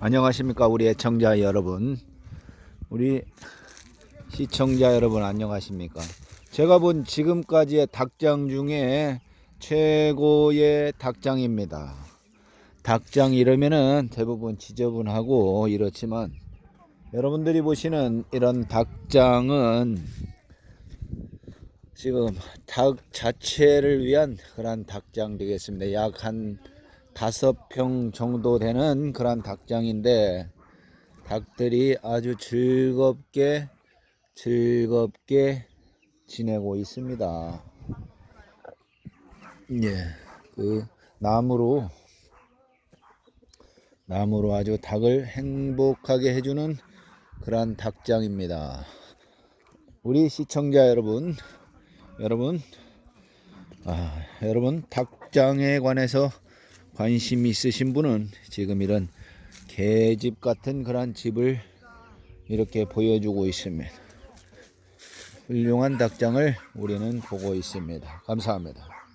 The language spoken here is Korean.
안녕하십니까 우리 애청자 여러분. 우리 시청자 여러분 안녕하십니까? 제가 본 지금까지의 닭장 중에 최고의 닭장입니다. 닭장 이러면은 대부분 지저분하고 이렇지만 여러분들이 보시는 이런 닭장은 지금 닭 자체를 위한 그런 닭장 되겠습니다. 약 한 다섯 평 정도 되는 그런 닭장인데 닭들이 아주 즐겁게 즐겁게 지내고 있습니다. 예, 그 나무로 나무로 아주 닭을 행복하게 해주는 그런 닭장입니다. 우리 시청자 여러분, 여러분, 아, 여러분 닭장에 관해서 관심 있으신 분은 지금 이런 개집 같은 그런 집을 이렇게 보여주고 있습니다. 훌륭한 닭장을 우리는 보고 있습니다. 감사합니다.